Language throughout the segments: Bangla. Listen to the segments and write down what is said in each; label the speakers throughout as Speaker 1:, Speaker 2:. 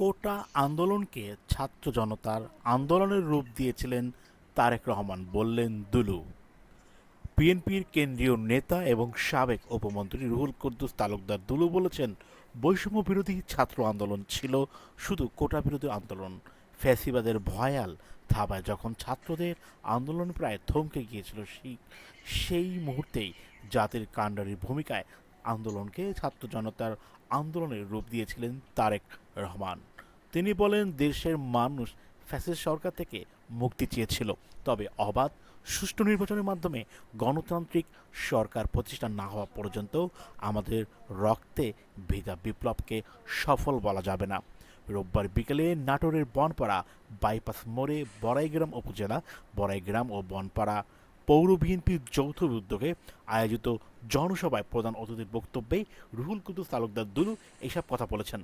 Speaker 1: কোটা আন্দোলনকে ছাত্র জনতার আন্দোলনের রূপ দিয়েছিলেন তারেক রহমান, বললেন দুলু। বিএনপির কেন্দ্রীয় নেতা এবং সাবেক উপমন্ত্রী রুহুল কুদ্দুস তালুকদার দুলু বলেছেন, বৈষম্য বিরোধী ছাত্র আন্দোলন ছিল শুধু কোটা বিরোধী আন্দোলন। ফ্যাসিবাদের ভয়াল থাবায় যখন ছাত্রদের আন্দোলন প্রায় থমকে গিয়েছিল সেই মুহূর্তেই জাতির কাণ্ডারির ভূমিকায় আন্দোলনকে ছাত্র জনতার আন্দোলনের রূপ দিয়েছিলেন তারেক রহমান। তিনি বলেন, দেশের মানুষ ফ্যাসিস্ট সরকার থেকে মুক্তি চেয়েছিল। তবে অবাধ, সুষ্ঠু নির্বাচনের মাধ্যমে গণতান্ত্রিক সরকার প্রতিষ্ঠা না হওয়া পর্যন্ত আমাদের রক্তে ভেজা বিপ্লবকে সফল বলা যাবে না। রোববার বিকেলে নাটোরের বনপাড়া বাইপাস মোড়ে বড়াইগ্রাম উপজেলা, বড়াইগ্রাম ও বনপাড়া পৌর বিএনপির যৌথ উদ্যোগে আয়োজিত জনসভায় প্রধান অতিথির বক্তব্যে রুহুল কুদ্দুস তালুকদার দুলু এসব কথা বলেছেন।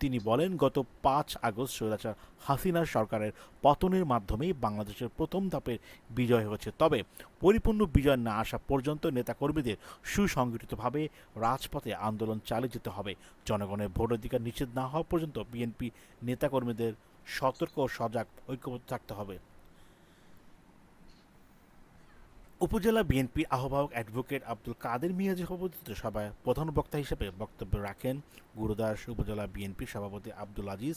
Speaker 1: তিনি বলেন, গত পাঁচ আগস্ট স্বৈরাচার হাসিনা সরকারের পতনের মাধ্যমেই বাংলাদেশের প্রথম ধাপের বিজয় হয়েছে। তবে পরিপূর্ণ বিজয় না আসা পর্যন্ত নেতাকর্মীদের সুসংগঠিতভাবে রাজপথে আন্দোলন চালিয়ে যেতে হবে। জনগণের ভোটাধিকার নিষেধ না হওয়া পর্যন্ত বিএনপি নেতাকর্মীদের সতর্ক ও সজাগ ঐক্যবদ্ধ থাকতে হবে। উপজেলা বিএনপি আহ্বায়ক অ্যাডভোকেট আব্দুল কাদের মিয়াজি সভাপতিত্বে সভায় প্রধান বক্তা হিসেবে বক্তব্য রাখেন গুরুদাস উপজেলা বিএনপি সভাপতি আব্দুল আজিজ